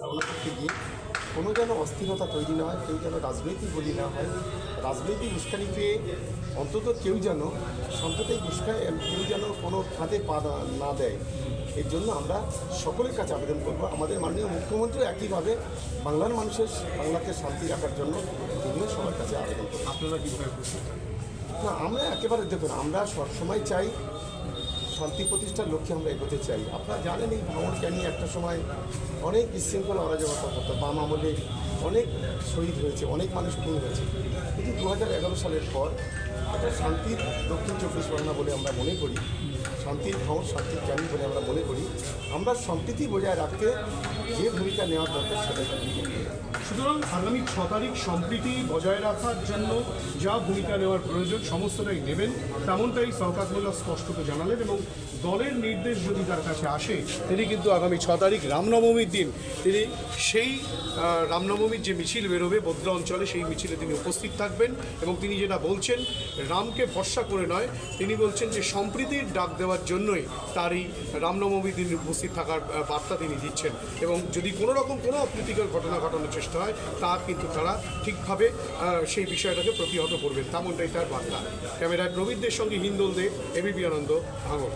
করতে গিয়ে কোনো যেন অস্থিরতা তৈরি না হয় কেউ যেন রাজনৈতিক বলি না হয় রাজনৈতিক উস্কানি পেয়ে অন্তত কেউ যেন সাম্প্রদায়িক উস্কানি কেউ যেন কোনো ফাঁদে পা না- দেয়। এর জন্য আমরা সকলের কাছে আবেদন করব আমাদের মাননীয় মুখ্যমন্ত্রী একইভাবে বাংলার মানুষের বাংলাকে শান্তি রাখার জন্য তিনিও সবার কাছে আবেদন করব আপনারা কীভাবে না আমরা একেবারে দেখুন আমরা সবসময় চাই শান্তি প্রতিষ্ঠার লক্ষ্যে আমরা এগোতে চাই। আপনারা জানেন এই ভ্রমণকে নিয়ে একটা সময় অনেক বিশৃঙ্খল অরাজকতা হতো বাম আমলে অনেক শহীদ হয়েছে, অনেক মানুষ খুন হয়েছে। কিন্তু দু হাজার এগারো সালের পর একটা শান্তির দক্ষিণ চব্বিশ পরগনা বলে আমরা মনে করি, শান্তির ভ্রমণ শান্তির ক্যাম্প বলে আমরা মনে করি। আমরা সম্প্রীতি বজায় রাখতে যে ভূমিকা নেওয়া দরকার সেটা সুতরাং আগামী ছ তারিখ সম্প্রীতি বজায় রাখার জন্য যা ভূমিকা নেওয়ার প্রয়োজন সমস্তটাই নেবেন, তেমনটাই সরকার মোল্লা স্পষ্টত জানালেন এবং দলের নির্দেশ যদি তার কাছে আসে, তিনি কিন্তু আগামী ছ তারিখ রামনবমীর দিন তিনি সেই রামনবমীর যে মিছিল বেরোবে বদ্রা অঞ্চলে, সেই মিছিলে তিনি উপস্থিত থাকবেন এবং তিনি যেটা বলছেন, রামকে ভরসা করে নয়, তিনি বলছেন যে সম্প্রীতির ডাক দেওয়ার জন্যই তার এই রামনবমীর দিন উপস্থিত থাকার বার্তা তিনি দিচ্ছেন। এবং যদি কোনো রকম কোনো অপ্রীতিকর ঘটনা ঘটানোর চেষ্টা হয় তা কিন্তু তারা ঠিকভাবে সেই বিষয়টাকে প্রতিহত করবেন। তেমনটাই তার বার্তা। ক্যামেরায় প্রবীরদের সঙ্গে হিন্দোল দে এবিপি আনন্দ ভাঙর